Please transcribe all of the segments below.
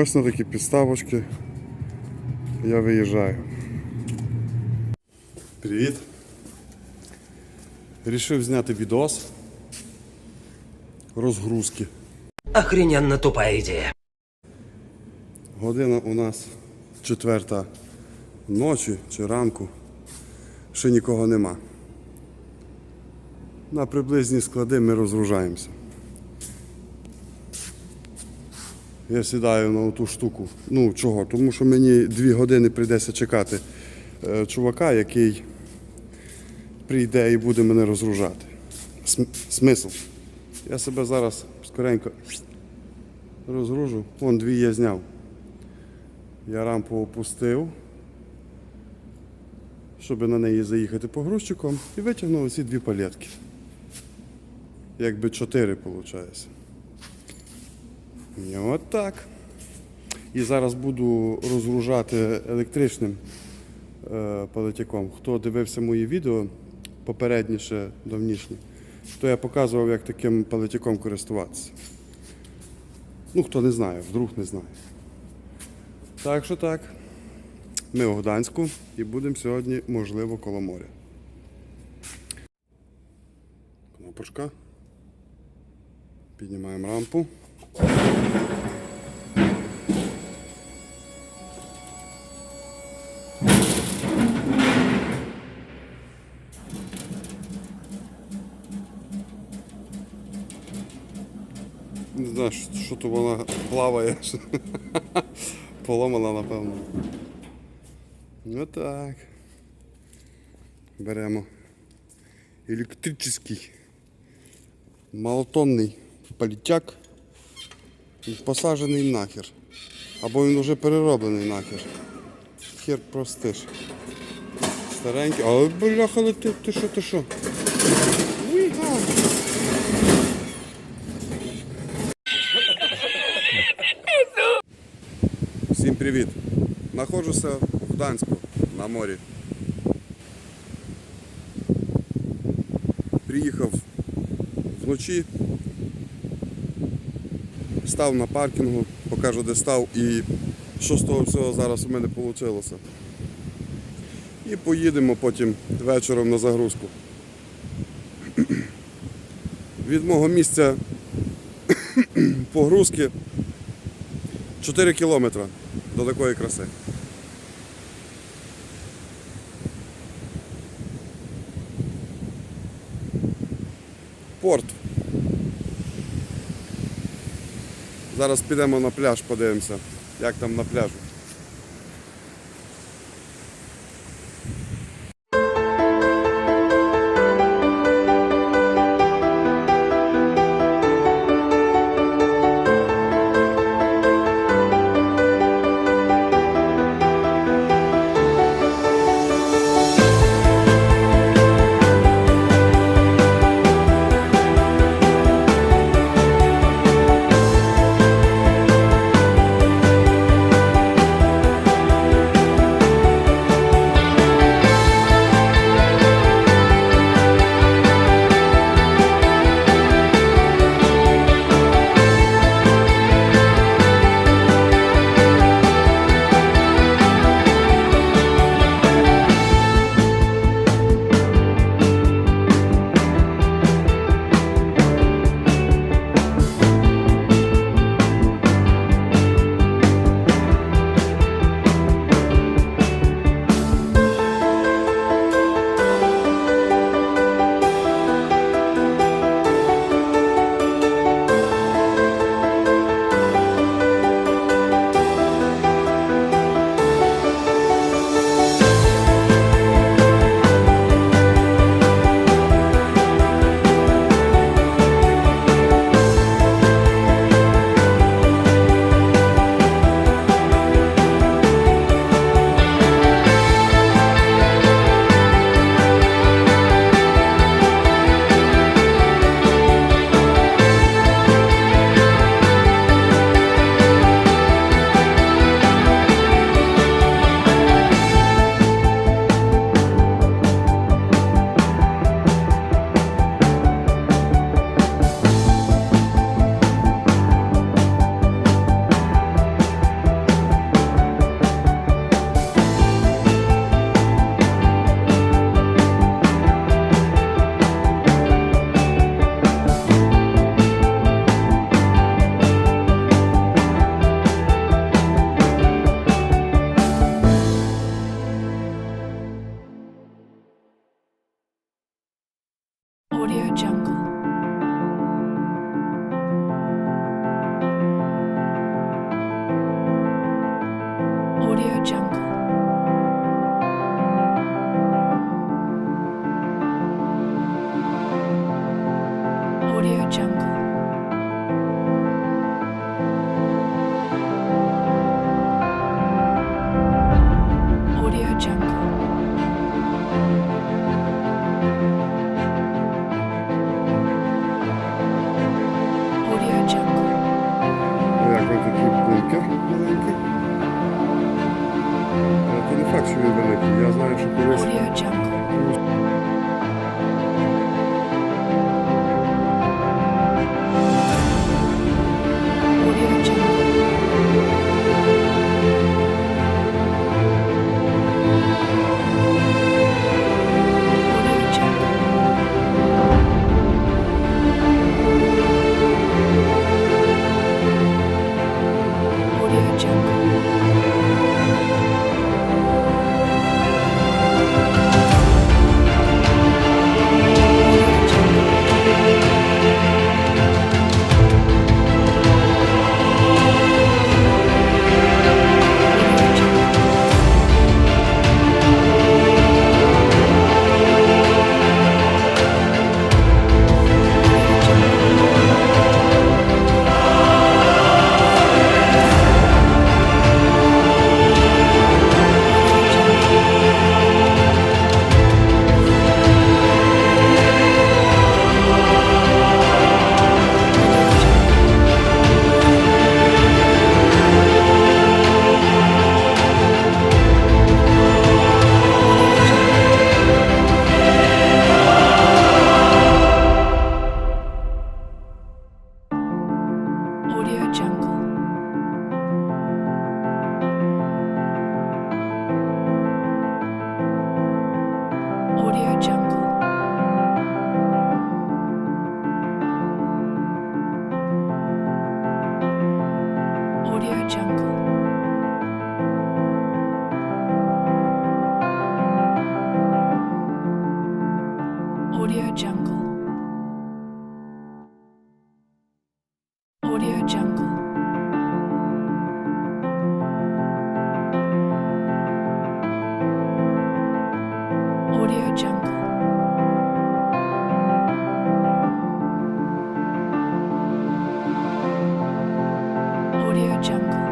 Ось на такі підставочки я виїжджаю. Привіт. Рішив зняти відос розгрузки. Охрененно тупая идея. Година у нас четверта ночі чи ранку. Ще нікого нема. На приблизні склади ми розгружаємося. Я сідаю на ту штуку. Ну чого? Тому що мені дві години прийдеться чекати е, чувака, який прийде і буде мене розгружати. См- Смисл. Я себе зараз скоренько розгружу. Вон дві я зняв. Я рампу опустив, щоб на неї заїхати погрузчиком і витягнув оці дві палетки. Якби чотири виходить. От так. І зараз буду розгружати електричним е, палетяком. Хто дивився мої відео попередніше, давнішні, то я показував, як таким палетяком користуватися. Ну, хто не знає, вдруг не знає. Так що так. Ми у Гданську і будемо сьогодні, можливо, коло моря. Кнопочка. Піднімаємо рампу. Знаю, що, то вона плаває. Поломана, напевно. Ну так. Беремо електричний малотонний політяк. Він посаджений нахер. Або він вже перероблений нахер. Хер простиш. Старенький. Але бляха, ти, ти що, ти що? Привіт! Знаходжуся в Гданську на морі. Приїхав вночі, став на паркінгу, покажу де став і що з того всього зараз у мене вийшло. І поїдемо потім вечором на загрузку. Від мого місця погрузки 4 кілометри до такої краси. Порт. Зараз підемо на пляж, подивимося, як там на пляжу. Audio Jungle.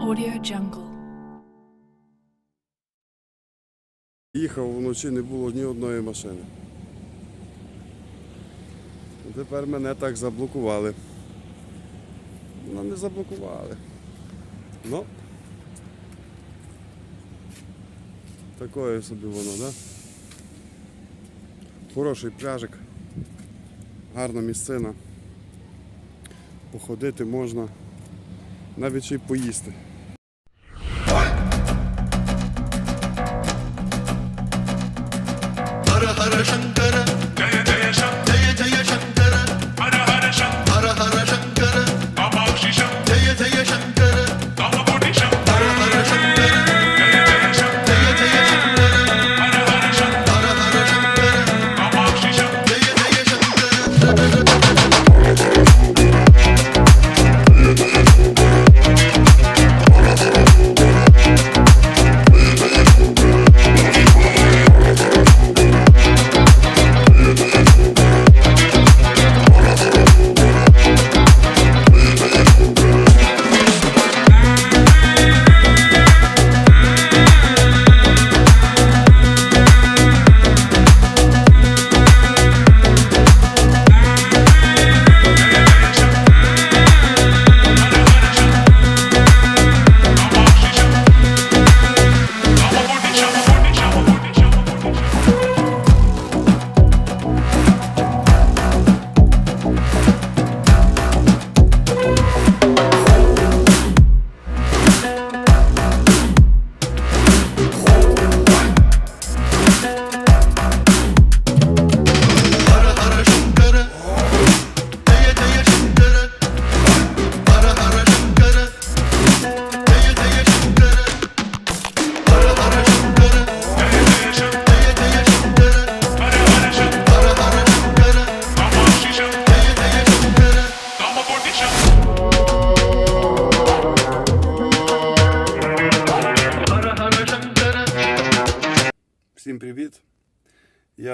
Audio Jungle. Їхав вночі не було ні одної машини. Тепер мене так заблокували. Не заблокували. Ну. Такое собі воно, да? Хороший пляжик. Гарна місцина. Походити можна. Навіть й поїсти.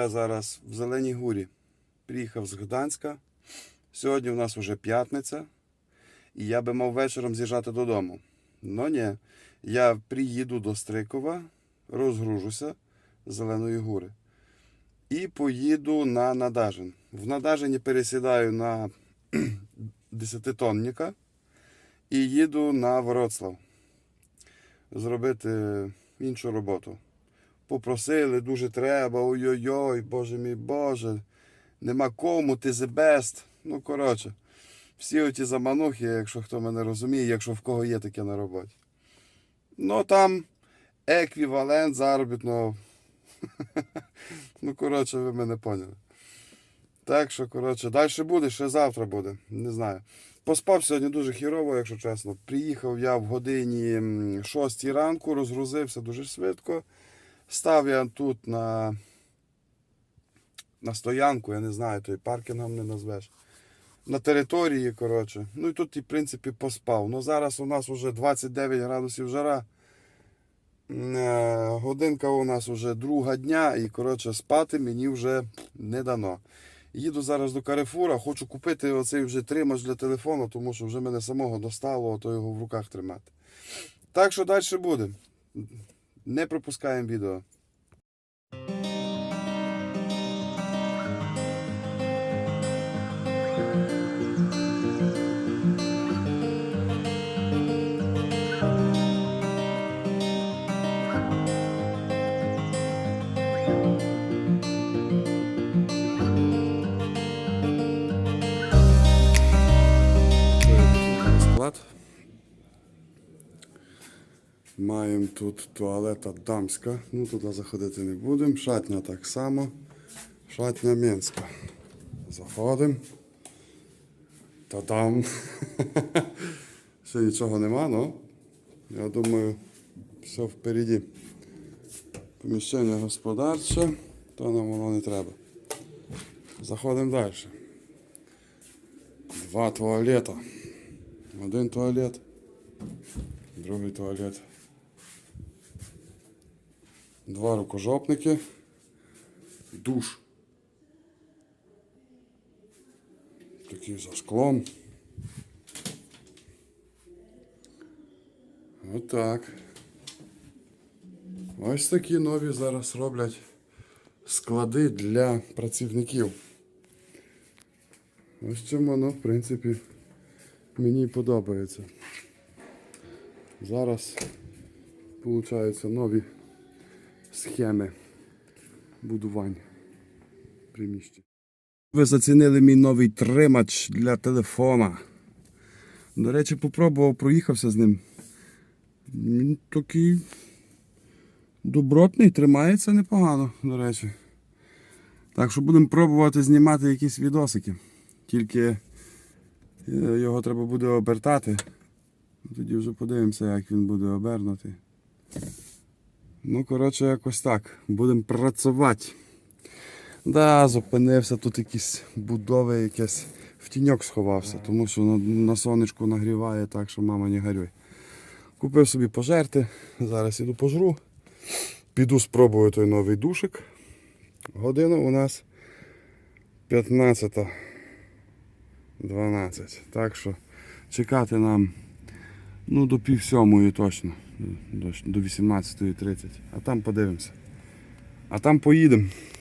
Зараз в Зеленій Гурі. Приїхав з Гданська. Сьогодні в нас вже п'ятниця. І я би мав вечором з'їжджати додому. Но ні. Я приїду до Стрикова, розгружуся з Зеленої Гури. І поїду на Надажин. В Надажині пересідаю на 10-тонника і їду на Вроцлав. Зробити іншу роботу попросили, дуже треба, ой-ой-ой, боже мій Боже, нема кому, ти the best. Ну, коротше, всі оті заманухи, якщо хто мене розуміє, якщо в кого є таке на роботі. Ну там еквівалент заробітного. ну, коротше, ви мене поняли. Так що, коротше, далі буде, ще завтра буде. Не знаю. Поспав сьогодні дуже хірово, якщо чесно. Приїхав я в годині 6 ранку, розгрузився дуже швидко. Став я тут на, на стоянку, я не знаю, той паркінгом не назвеш. На території, коротше. Ну і тут, в принципі, поспав. Ну зараз у нас вже 29 градусів жара. Е, Годинка у нас вже друга дня, і коротше, спати мені вже не дано. Їду зараз до Карифура, хочу купити оцей вже тримач для телефону, тому що вже мене самого достало, а то його в руках тримати. Так що далі буде. Не пропускаємо відео. Маємо тут туалета дамська. Ну, туди заходити не будемо. Шатня так само. Шатня мінська. Заходимо. Та-дам. Ще нічого нема, ну. Я думаю, все впереді. Поміщення господарче, то нам воно не треба. Заходимо далі. Два туалета. Один туалет, другий туалет. Два рукожопники. Душ. Такий за склом. Отак. Ось такі нові зараз роблять склади для працівників. Ось чому воно, в принципі, мені подобається. Зараз получаються нові схеми будування приміщень. Ви зацінили мій новий тримач для телефона. До речі, попробував, проїхався з ним. Він такий добротний, тримається непогано, до речі. Так що будемо пробувати знімати якісь відосики. Тільки е, його треба буде обертати. Тоді вже подивимося, як він буде обернутий. Ну, коротше, якось так. Будемо працювати. Да, зупинився, тут якісь будови, якесь в тіньок сховався, тому що на, на сонечку нагріває так, що мама не горюй. Купив собі пожерти, зараз іду пожру. Піду спробую той новий душик. Година у нас 15.12. Так що чекати нам ну, до пів сьомої точно, до 18.30. А там подивимося. А там поїдемо.